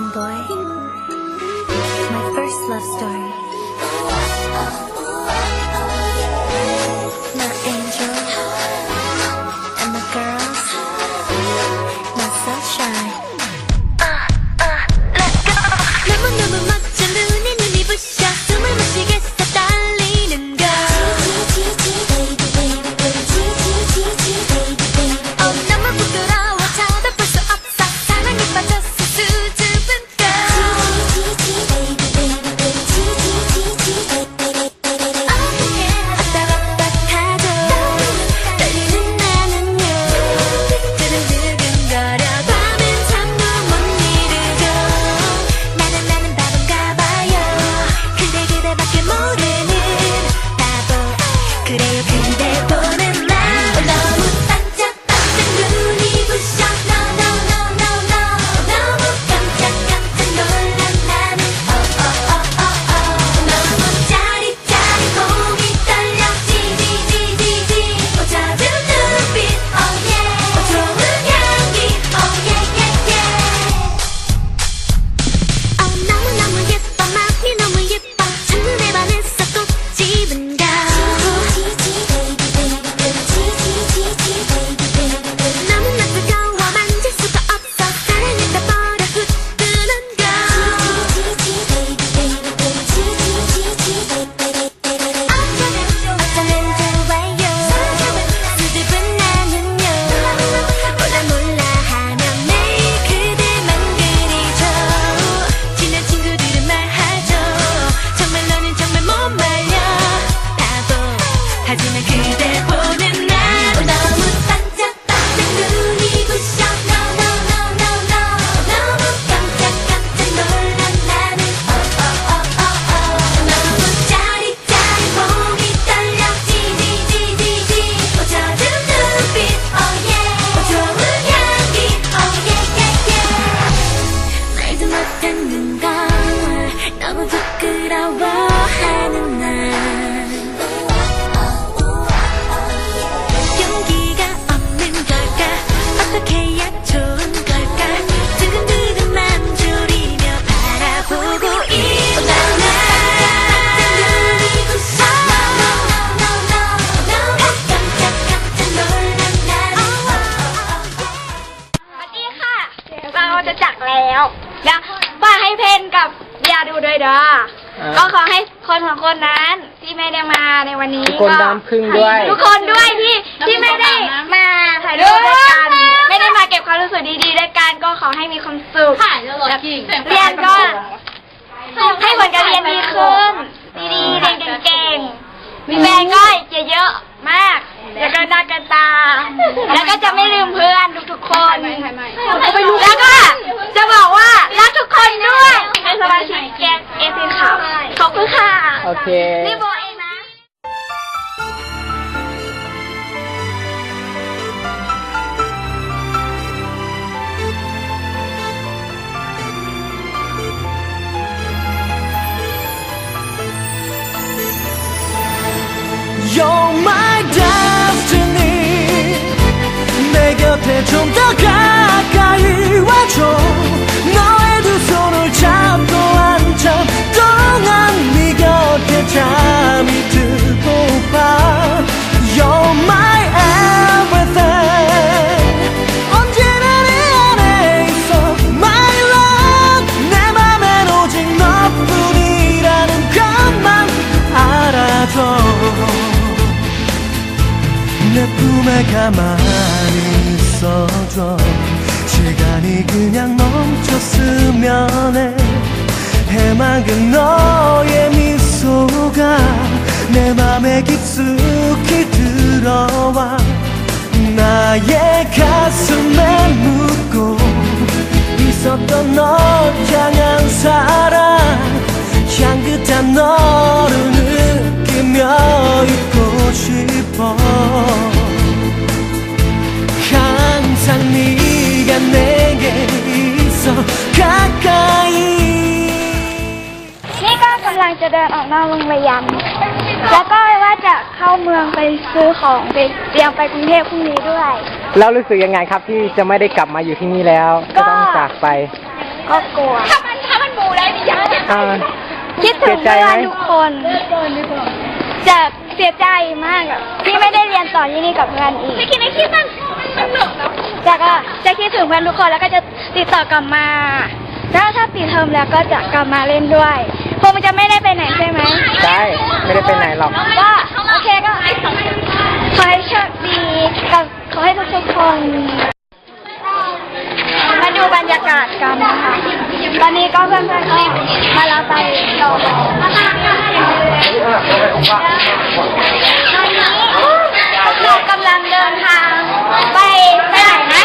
Boy. My first love story. 말도 못하는 걸 너무 부끄러워하는 ดียดูด้วยเด้ออ่าก็ขอให้คนสองคนนั้นที่ไม่ได้มาในวันนี้ทุกคนก็น้ำพึ่งด้วย ทุกคนด้วยที่ที่ไม่ได้มาถ่ายรูปด้วยกัน ไม่ได้มาเก็บความรู้สึกดีๆด้วยกันก็ขอให้มีความสุขเรียนก็ให้ผลการเรียนดีขึ้น ดีๆเรียนเก่งๆมีแฟนก็เยอะๆมากแล้วก็หน้ากันตา Okay. You're my destiny. 내 곁에 가까이 와줘. 내 품에 가만히 있어줘. 시간이 그냥 멈췄으면 해 해맑은 너의 미소가 내 맘에 깊숙이 들어와 나의 가슴에 묻고 있었던 널 향한 사랑 향긋한 너를 느 끼며 있고 싶어 항상 네가 내게 있어 가까이 นี่ก็กำลังจะเดินออกนอกโรงเรียน แล้วก็ว่าจะเข้าเมืองไปซื้อของไปเตรียมไปกรุงเทพพรุ่งนี้ด้วย แล้วรู้สึกยังไงครับที่จะไม่ได้กลับมาอยู่ที่นี่แล้ว ก็ ก็ต้องจากไป ก็กลัว ถ้ามันถ้ามันบูได้ดิยัง อ่า คิดถึง เสียใจ เพื่ ไหม อนทุกคน จะเสียใจมากอะที่ไม่ได้เรียนต่อที่นี่กับเพื่อนอีกไม่คิดไม่คิดมันมันหนุกเนาะจะก็จะคิดถึงเพื่อนทุกคนแล้วก็จะติดต่อกลับมา แล้วถ้าปิดเทอมแล้วก็จะกลับมาเล่นด้วยคงจะไม่ได้ไปไหนใช่ไหมใช่ไม่ได้ไปไหนหรอกก็โอเคก็ขอให้โชคดีกับขอให้ทุกทุกๆคนมาดูบรรยากาศกันนะคะตอนนี้ก็เพื่อนๆก็มาลาไปรอตอนนี้เรากำลังเดินทางไปไปไหนนะ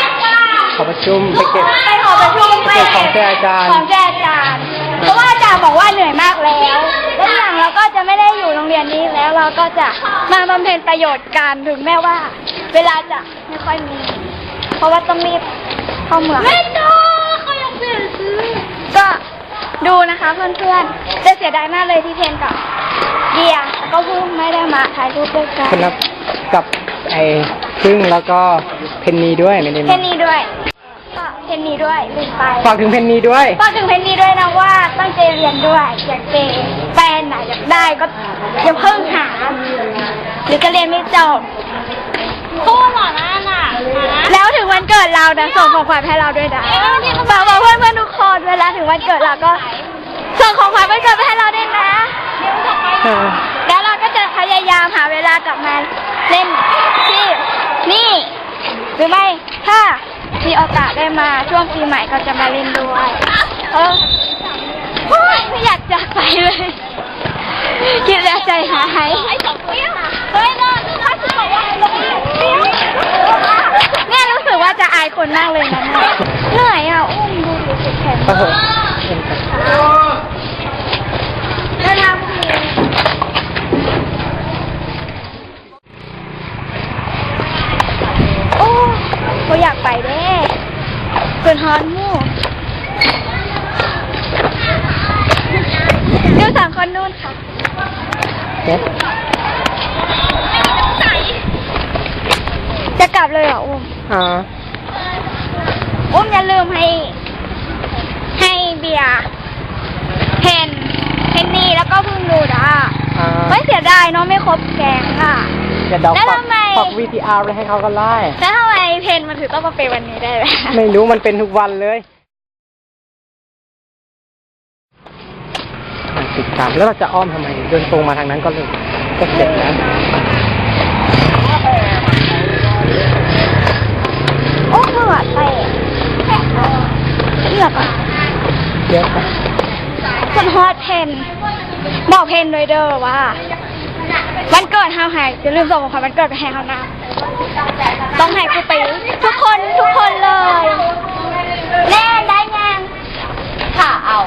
ขอประชุมไปเก็บ ไปหอประชุมไป เก็บข องแจอาจารย์ ของแจอาจารย์ เพราะว่าอาจารย์บอกว่าเหนื่อยมากแล้ว แล้วอย่างเราก็จะไม่ได้อยู่โรงเรียนนี้แล้วเราก็จะมาบำเพ็ญประโยชน์กันถึงแม้ว่า เวลาจะไม่ค่อยมี เพราะว่าต้องรีบเข้าเมืองไม่ดูเขายังเปลี่ยนซื้อก็ดูนะคะเพื่อนๆจะเสียดายมากเลยที่เพนกับเดียแล้วก็พุ่งไม่ได้มาถ่ายรูปด้วยกันคนนับกับไอ้พึ่งแล้วก็เพนนีด้วยไม่ได้เพมา นนีด้วย ก็เพนนีด้วยลืมไปฝากถึงเพนนีด้วย ฝากถึงเพนนีด้วยนะว่าตั้งใจเรียนด้วยอยากเจอแฟนไหนอยากได้ก็อย่าเพิ่งหา หรือจะเรียนไม่จบพูดหมอนั่นอะแล้วถึงวันเกิดเรานะส่งของขวัญให้เราด้วยนะฝากบอกเพื่อนเพื่อนๆทุกคนเวลาถึงวันเกิดเราก็ส่งของขวัญวันเกิดไปให้เราด้วยนะแล้วเราก็จะพยายามหาเวลากลับมาเล่นที่นี่ หรือไม่ถ้า มีโอกาสได้มาช่วงปีใหม่ก็จะมาเล่นด้วยเออไม่อยากจากไปเลย คิดแล้วใจหายเฮ้ยเราถ้าจะบอกว่าเนี่ยรู้สึกว่าจะอายคนมากเลยนะเนี่ยเหนื่อยอะอุ้มดูดิสุดแขน โอ้โห แล้วนะโอ้ก็อยากไปเด้ เกินฮอนหมู่เดี๋ยวสามคนนู่นค่ะเจ็บจะกลับเลยเหรออุ้มอ่าอุ้มอย่าลืมให้ ให้เบียร์เพนเพนนี่แล้วก็เพึ่งดูดอะอ่าไม่เสียดายเนาะไม่ครบแกงอะจะเดาแล้วปักทำไม ปัก VTR ไว้ให้เขาก็ไล่แล้วทำไมเพนมันถึงต้องมาเป็นวันนี้ได้ล่ะไม่รู้มันเป็นทุกวันเลยอะติดตามแล้วเราจะอ้อมทำไมเดินตรงมาทางนั้นก็เลยก็เสร็จแล้วโอ้เบื่อไปเลือกอะเยอะไปคนฮอตเพนบอกเพนเลยเด้อว่า วันเกิดเฮาใหายจะลืมส่งของขวัญวันเกิดไปให้เฮานะต้องให้กูไปทุกคนทุกคนเลยแน่ได้ยังค่ะเอา